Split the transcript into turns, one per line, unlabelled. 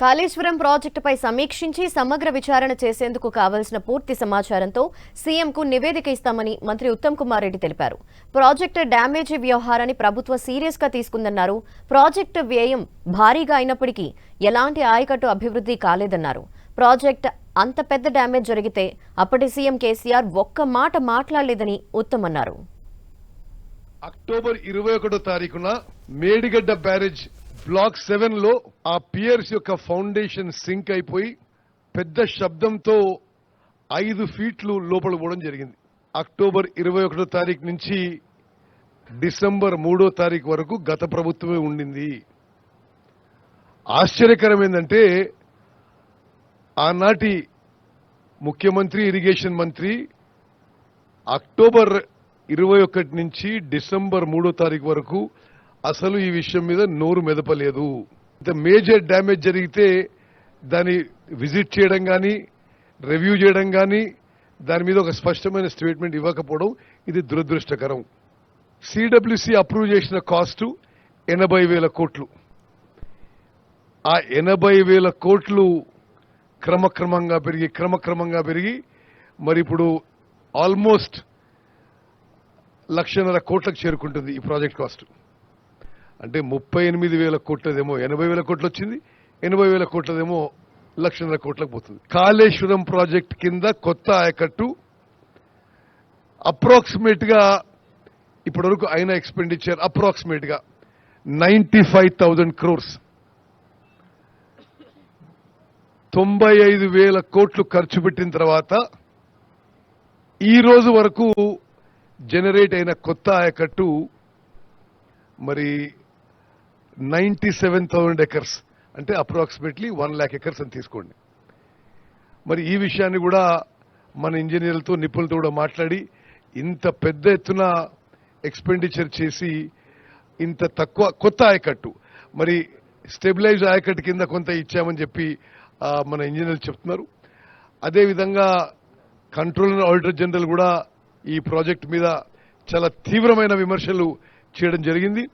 కాళేశ్వరం ప్రాజెక్టుపై సమీక్షించి సమగ్ర విచారణ చేసేందుకు కావలసిన పూర్తి సమాచారంతో సీఎంకు నివేదిక ఇస్తామని మంత్రి ఉత్తమ్ కుమార్ రెడ్డి తెలిపారు. ప్రాజెక్టు డ్యామేజీ వ్యవహారాన్ని ప్రభుత్వం సీరియస్గా తీసుకుందన్నారు. ప్రాజెక్టు వ్యయం భారీగా అయినప్పటికీ ఎలాంటి ఆయకట్టు అభివృద్ధి కాలేదన్నారు. ప్రాజెక్ట్ అంత పెద్ద డ్యామేజ్ జరిగితే అప్పటి సీఎం కేసీఆర్ ఒక్క మాట మాట్లాడలేదని ఉత్తమ్ అన్నారు.
అక్టోబర్ ఇరవై ఒకటో తారీఖున మేడిగడ్డ బ్యారేజ్ బ్లాక్ సెవెన్లో ఆ పియర్స్ యొక్క ఫౌండేషన్ సింక్ అయిపోయి పెద్ద శబ్దంతో ఐదు ఫీట్లు లోపల పోవడం జరిగింది. అక్టోబర్ ఇరవై ఒకటో తారీఖు నుంచి డిసెంబర్ మూడో తారీఖు వరకు గత ప్రభుత్వమే ఉండింది. ఆశ్చర్యకరం ఏంటంటే ఆనాటి ముఖ్యమంత్రి ఇరిగేషన్ మంత్రి అక్టోబర్ ఇరవై ఒకటి నుంచి డిసెంబర్ మూడో తారీఖు వరకు అసలు ఈ విషయం మీద నోరు మెదపలేదు. మేజర్ డ్యామేజ్ జరిగితే దాన్ని విజిట్ చేయడం కానీ రివ్యూ చేయడం కానీ దాని మీద ఒక స్పష్టమైన స్టేట్మెంట్ ఇవ్వకపోవడం ఇది దురదృష్టకరం. సిడబ్ల్యూసి అప్రూవ్ చేసిన కాస్ట్ ఎనభై వేల కోట్లు. ఆ ఎనభై వేల కోట్లు క్రమక్రమంగా పెరిగి క్రమక్రమంగా పెరిగి మరి ఇప్పుడు ఆల్మోస్ట్ లక్షన్నర కోట్లకు చేరుకుంటుంది ఈ ప్రాజెక్ట్ కాస్ట్. అంటే ముప్పై ఎనిమిది వేల కోట్లదేమో ఎనభై వేల కోట్లు వచ్చింది ఎనభై వేల కోట్లదేమో లక్షన్నర కోట్లకు పోతుంది. కాళేశ్వరం ప్రాజెక్ట్ కింద కొత్త ఆయకట్టు అప్రాక్సిమేట్గా ఇప్పటివరకు అయిన ఎక్స్పెండిచర్ అప్రాక్సిమేట్గా నైంటీ ఫైవ్ థౌజండ్ క్రోర్స్. తొంభై ఐదు వేల కోట్లు ఖర్చు పెట్టిన తర్వాత ఈ రోజు వరకు జనరేట్ అయిన కొత్త ఆయకట్టు మరి నైంటీ సెవెన్ థౌజండ్ ఎకర్స్. అంటే అప్రాక్సిమేట్లీ వన్ ల్యాక్ ఎకర్స్ అని తీసుకోండి. మరి ఈ విషయాన్ని కూడా మన ఇంజనీర్లతో నిపుణులతో కూడా మాట్లాడి ఇంత పెద్ద ఎత్తున ఎక్స్పెండిచర్ చేసి ఇంత తక్కువ కొత్త ఆయకట్టు. మరి స్టెబిలైజ్ ఆయకట్టు కింద కొంత ఇచ్చామని చెప్పి మన ఇంజనీర్లు చెప్తున్నారు. అదేవిధంగా కంట్రోలర్ ఆడిటర్ జనరల్ కూడా ఈ ప్రాజెక్ట్ మీద చాలా తీవ్రమైన విమర్శలు చేయడం జరిగింది.